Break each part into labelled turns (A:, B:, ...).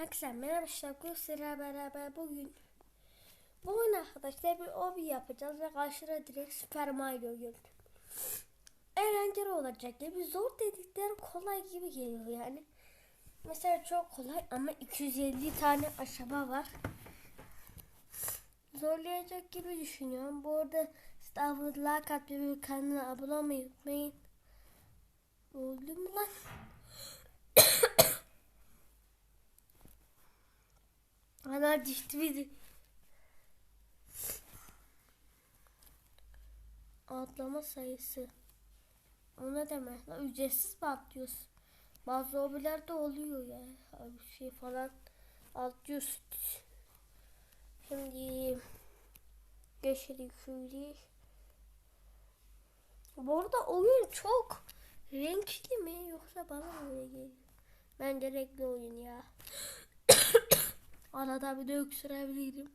A: Herkese merhaba arkadaşlar. Sizlerle beraber bugün bugün arkadaşlar bir obi yapacağız ve karşıda direkt Super Mario gördüm. Eğlenceli olacak gibi zor dedikleri kolay gibi geliyor yani. Mesela çok kolay ama 250 tane aşama var. Zorlayacak gibi düşünüyorum. Bu arada Star Wars like atmayı kanala abone olmayı unutmayın. Oldu mu lan? Ana düştü bizi. Atlama sayısı. O ne demek? lan? Ücretsiz mi atlıyorsun? Bazı hobilerde oluyor ya. Bir şey falan atlıyorsun. Şimdi geçelim şöyle. Bu arada oyun çok renkli mi yoksa bana mı öyle geliyor? Bence renkli oyun ya. Arada bir de öksürebilirim.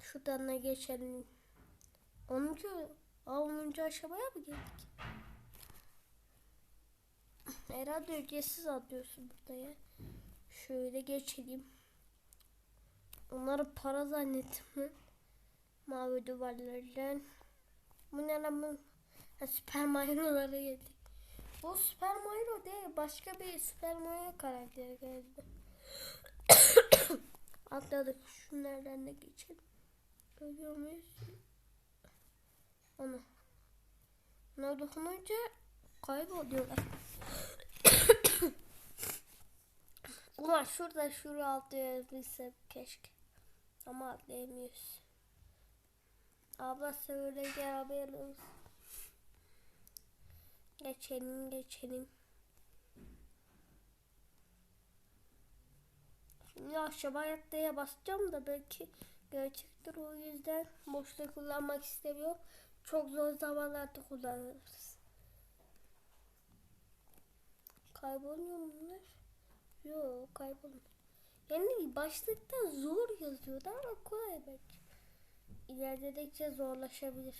A: Şuradan da geçelim. 10. 10. aşamaya mı geldik? Herhalde ücretsiz atlıyorsun burada ya. Şöyle geçelim. Onları para zannettim. Mavi duvarlardan. Bu ne lan bu? Süper Mario'lara geldik. Bu Süper Mario değil. Başka bir Süper Mario karakteri geldi. Atladık. Şunlardan da geçelim. Görüyor muyuz? Onu. Buna dokununca kayboluyorlar. Ulan şurada şuraya atlayabilsem keşke. Ama atlayamıyoruz. Abla söyle gel haberin olsun. Geçelim geçelim. Aşağı diye basacağım da belki gerçektir o yüzden boşta kullanmak istemiyorum. Çok zor zamanlarda kullanırız. Kayboluyor mu bunlar? Yok kaybolmuyor. Yani başlıkta zor yazıyordu ama kolay belki. İlerledikçe zorlaşabilir.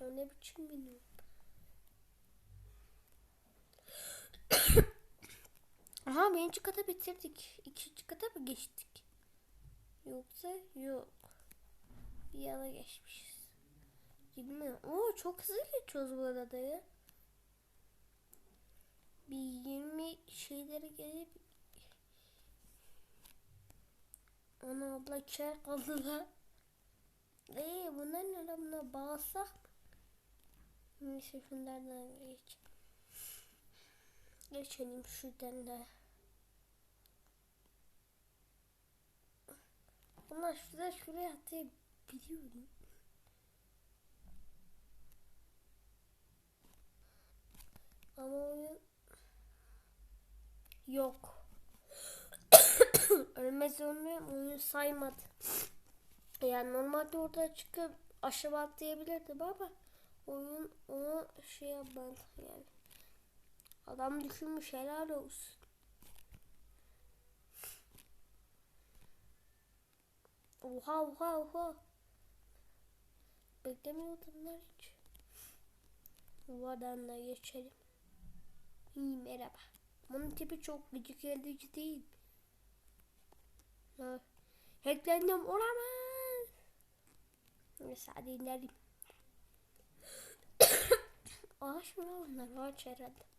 A: O ne biçim bilmiyorum. Aha birinci kata bitirdik. İkinci kata mı geçtik? Yoksa yok. Bir yana geçmişiz. Bilmiyorum. Oo çok hızlı geçiyoruz bu arada ya. Bir 20 şeyleri gelip Ana abla kar kaldılar. Eee bunlar ne lan buna bağırsak? Neyse şunlardan geç. Geçelim şuradan da. Ama şurada şuraya atayabiliyorum. Ama oyun yok. Ölmez ölmem oyun saymadı. Yani normalde orada çıkıp aşağı atlayabilirdim ama oyun onu şey yapmadı yani. Adam düşünmüş helal olsun. Oha oha oha. Beklemiyordum lan hiç. Buradan da geçelim. İyi merhaba. Bunun tipi çok gıcık edici değil. Ha. Hacklendim olamaz. Neyse hadi inelim. Ağaç mı onlar? Ağaç herhalde.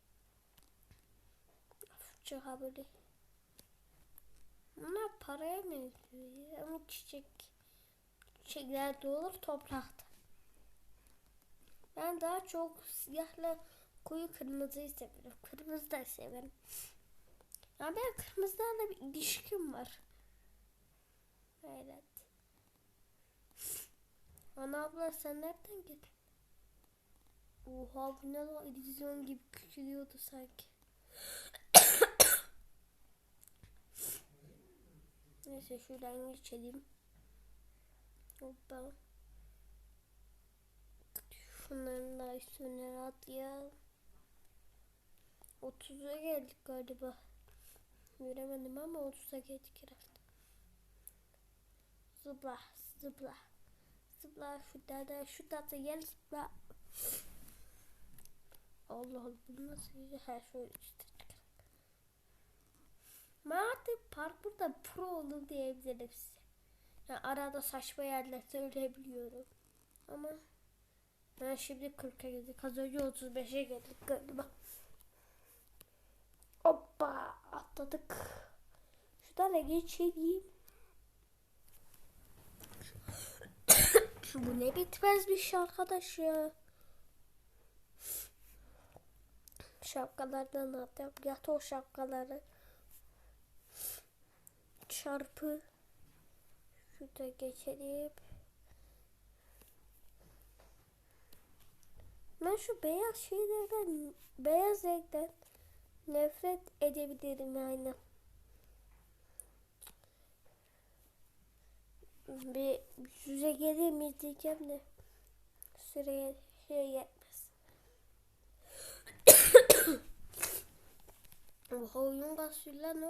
A: Çıkabilir. Bunlar paraya benziyor. Ama çiçek. Çiçekler de toprakta. Ben daha çok siyahla koyu kırmızıyı severim. Kırmızı da severim. Ya ben kırmızılarla bir ilişkim var. Evet. Ana abla sen nereden geldin? Oha bu ne lan illüzyon gibi küçülüyordu sanki. Neyse şuradan geçelim. Hoppa. Şunların da üstüne atlayalım. 30'a geldik galiba. Göremedim ama 30'a geldik herhalde. Zıpla, zıpla. Zıpla şurada da şurada da gel zıpla. Allah Allah bu nasıl güzel her şey işte. Ben artık parkurda pro oldum diyebilirim size. Yani arada saçma yerler söyleyebiliyorum. Ama ben şimdi 40'a geldik. Az önce 35'e geldik galiba. Hoppa atladık. Şuradan da geçeyim. Bu ne bitmez bir şey arkadaş ya. Şapkalardan atacağım. Yat o şapkaları. Çarpı. Şurada geçelim. Ben şu beyaz şeylerden, beyaz renkten nefret edebilirim yani. Bir yüze gelir mi diyeceğim de süreye şey yetmez. Bu oyun basıyor lan?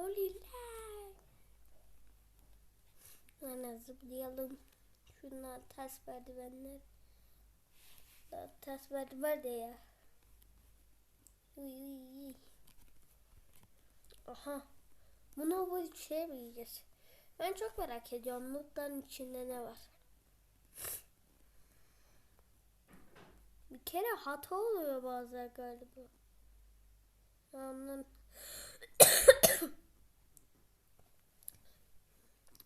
A: Hemen zıplayalım. Şunlar ters merdivenler. Ters merdiven de ya. Uy, uy, uy. Aha. Bunu bu şey mi yiyeceğiz? Ben çok merak ediyorum. Nutların içinde ne var? Bir kere hata oluyor bazen galiba. Anlam.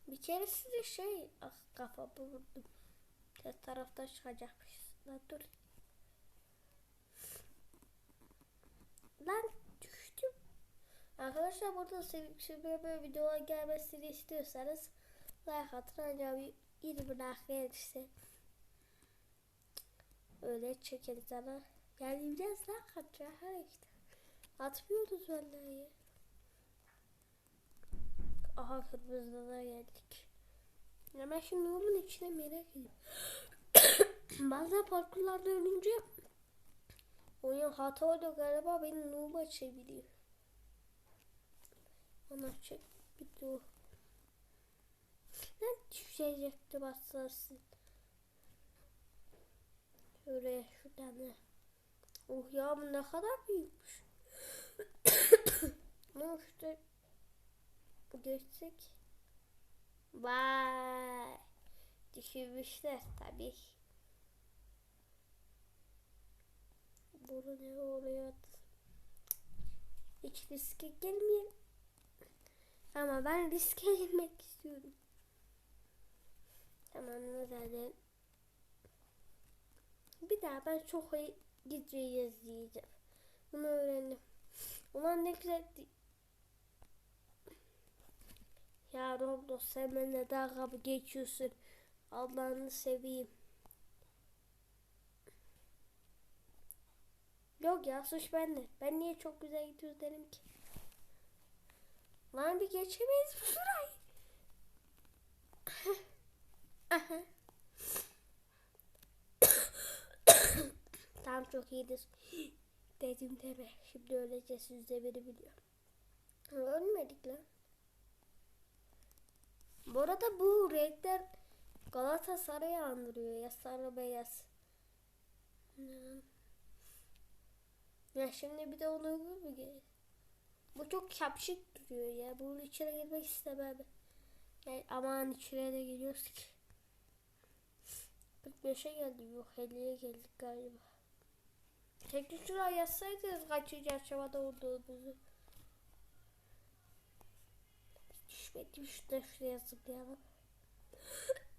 A: Bir keresinde şey ah kafamı vurdum. Ters taraftan çıkacakmış. Lan dur. Lan düştüm. Arkadaşlar burada sevip şimdi böyle videolar gelmesini istiyorsanız like atın bir 20 like gelirse öyle çekeriz ama yani biraz like atacağız ha işte. Atmıyoruz vallahi. Aha kırmızıda geldik. Ya ben şimdi onun içine merak ediyorum. Bazen parkurlarda ölünce oyun hata oluyor galiba beni nooba çeviriyor. Ona çek bir dur. Ben düşecektim hassasın. Şöyle şuradan da. Oh ya bu ne kadar büyükmüş. ne işte geçsek. Vay. Düşürmüşler tabii. Burada ne oluyor? Hiç riske girmeyelim. Ama ben riske girmek istiyorum. Tamam zaten. Bir daha ben çok iyi gideceğiz diyeceğim. Bunu öğrendim. Ulan ne güzel. Ya Roblox sen benimle dalga mı geçiyorsun? Allah'ını seveyim. Yok ya suç bende. Ben niye çok güzel gidiyoruz dedim ki. Lan bir geçemeyiz bu sırayı. Aha. Tamam çok iyidir. Dedim deme. Şimdi öleceğiz yüzde biri biliyorum. Ölmedik lan. Bu arada bu renkler Galatasaray'ı andırıyor ya sarı beyaz. Ya şimdi bir de onu mü gerek? Bu çok şapşık duruyor ya. Bunun içine girmek istemem. Yani aman içine de giriyoruz ki. 45'e geldik yok 50'ye geldik galiba. Teknik şuraya yazsaydınız kaçıncı aşamada olduğumuzu. Düşmedim şurada şuraya zıplayalım.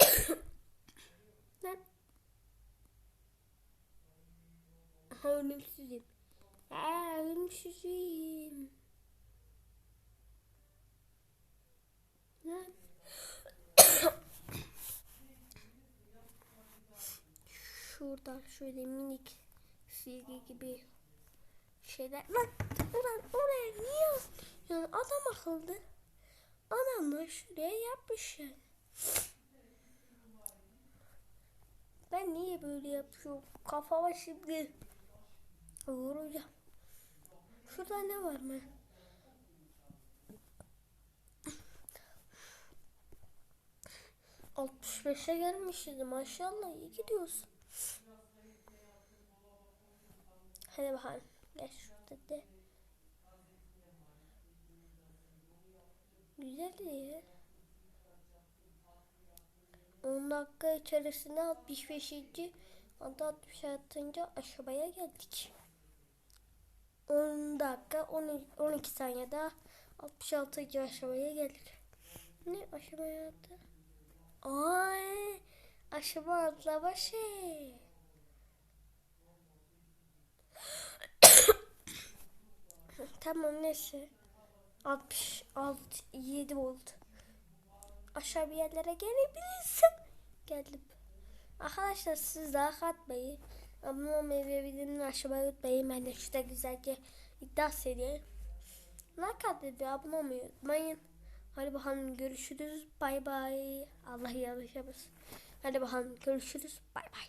A: Lan. Aha ölümsüzüm. Aa ölümsüzüm. Lan. Şuradan şöyle minik silgi gibi şeyler. Lan ulan oraya niye? Yani adam akıllı. Adamlar şuraya yapmış. Ben niye böyle yapıyorum? Kafama şimdi vuracağım. Şurada ne var mı? Altmış beşe gelmişiz maşallah iyi gidiyorsun. Hadi bakalım. Gel şurada de. Nereli? 10 dakika içerisinde 65. hatta 66. aşamaya geldik. 10 dakika 10 12 saniyede 66. aşamaya geldik. Ne aşamaya attı? Ay aşama atlama şey. tamam neyse. 66 7 oldu. Aşağı bir yerlere gelebilirsem geldim. Arkadaşlar siz daha katmayı, abone olmayı ve bildirimleri aşağıya unutmayın. Ben de şurada güzelce iddia serisi. Like atmayı ve abone olmayı unutmayın. Hadi bakalım görüşürüz. Bay bay. Allah yanlış yapmasın. Hadi bakalım görüşürüz. Bay bay.